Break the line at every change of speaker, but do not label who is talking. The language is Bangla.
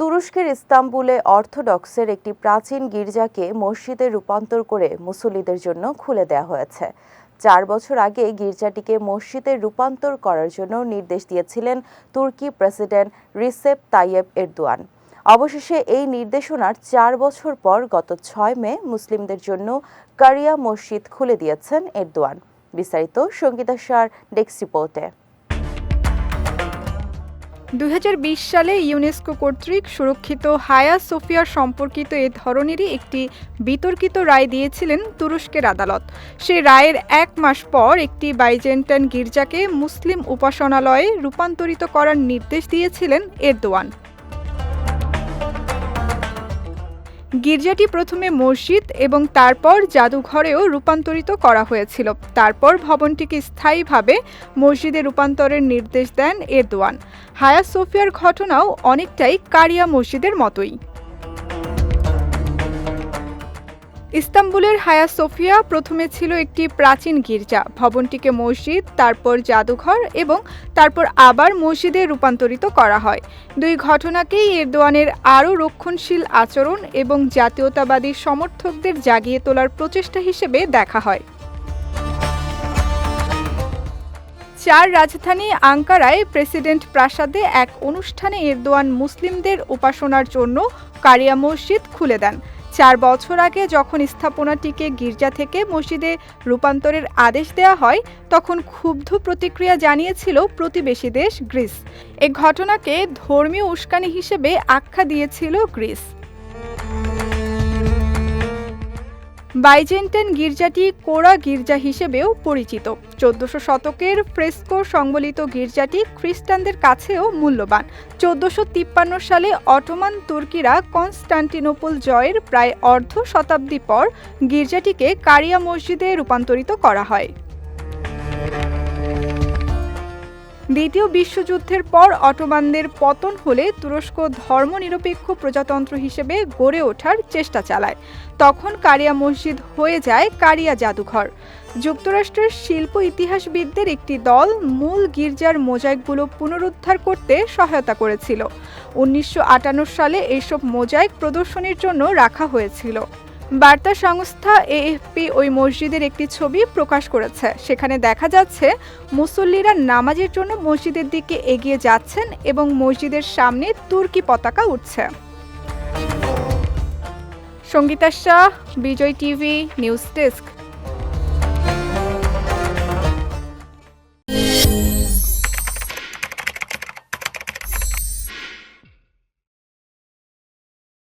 তুরস্কের ইস্তাম্বুলে অর্থোডক্সের একটি প্রাচীন গির্জাকে মসজিদে রূপান্তর করে মুসল্লিদের জন্য খুলে দেওয়া হয়েছে। চার বছর আগে গির্জাটিকে মসজিদে রূপান্তর করার জন্য নির্দেশ দিয়েছিলেন তুর্কি প্রেসিডেন্ট রিসেপ তাইয়েব এরদোয়ান। অবশেষে এই নির্দেশনার চার বছর পর গত ছয় মে মুসলিমদের জন্য কারিয়া মসজিদ খুলে দিয়েছেন এরদোয়ান। বিস্তারিত সঙ্গীতা সার রিপোর্টে।
দু হাজার বিশ সালে ইউনেস্কো কর্তৃক সুরক্ষিত হায়া সোফিয়া সম্পর্কিত এ ধরনেরই একটি বিতর্কিত রায় দিয়েছিলেন তুরস্কের আদালত। সে রায়ের এক মাস পর একটি বাইজেন্টান গির্জাকে মুসলিম উপাসনালয়ে রূপান্তরিত করার নির্দেশ দিয়েছিলেন এরদোয়ান। গির্জাটি প্রথমে মসজিদ এবং তারপর জাদুঘরেও রূপান্তরিত করা হয়েছিল। তারপর ভবনটিকে স্থায়ীভাবে মসজিদে রূপান্তরের নির্দেশ দেন এরদোয়ান। হায়া সোফিয়ার ঘটনাও অনেকটাই কারিয়া মসজিদের মতোই। ইস্তাম্বুলের হায়া সোফিয়া প্রথমে ছিল একটি প্রাচীন গির্জা। ভবনটিকে মসজিদ, তারপর জাদুঘর এবং তারপর আবার মসজিদে রূপান্তরিত করা হয়। দুই ঘটনাকেই এরদোয়ানের আরও রক্ষণশীল আচরণ এবং জাতীয়তাবাদী সমর্থকদের জাগিয়ে তোলার প্রচেষ্টা হিসেবে দেখা হয়। চার রাজধানী আঙ্কারায় প্রেসিডেন্ট প্রাসাদে এক অনুষ্ঠানে এরদোয়ান মুসলিমদের উপাসনার জন্য কারিয়া মসজিদ খুলে দেন। চার বছর আগে যখন স্থাপনাটিকে গির্জা থেকে মসজিদে রূপান্তরের আদেশ দেওয়া হয়, তখন ক্ষুব্ধ প্রতিক্রিয়া জানিয়েছিল প্রতিবেশী দেশ গ্রিস। এ ঘটনাকে ধর্মীয় উস্কানি হিসেবে আখ্যা দিয়েছিল গ্রিস। বাইজেন্টাইন গির্জাটি কোরা গির্জা হিসেবেও পরিচিত। চোদ্দশো শতকের ফ্রেস্কো সংবলিত গির্জাটি খ্রিস্টানদের কাছেও মূল্যবান। চোদ্দশো তিপ্পান্ন সালে অটোমান তুর্কিরা কনস্টান্টিনোপল জয়ের প্রায় অর্ধ শতাব্দী পর গির্জাটিকে কারিয়া মসজিদে রূপান্তরিত করা হয়। দ্বিতীয় বিশ্বযুদ্ধের পর অটোমানদের পতন হলে তুরস্ক ধর্মনিরপেক্ষ প্রজাতন্ত্র হিসেবে গড়ে ওঠার চেষ্টা চালায়। তখন কারিয়া মসজিদ হয়ে যায় কারিয়া জাদুঘর। যুক্তরাষ্ট্রের শিল্প ইতিহাসবিদদের একটি দল মূল গির্জার মোজাইকগুলো পুনরুদ্ধার করতে সহায়তা করেছিল। উনিশশো আটান্ন সালে এইসব মোজাইক প্রদর্শনীর জন্য রাখা হয়েছিল। বার্তা সংস্থা এএফপি ওই মসজিদের একটি ছবি প্রকাশ করেছে। সেখানে দেখা যাচ্ছে, মুসল্লিরা নামাজের জন্য মসজিদের দিকে এগিয়ে যাচ্ছেন এবং মসজিদের সামনে তুর্কি পতাকা উঠছে। Sangeeta Shah, Bijoy TV, news desk.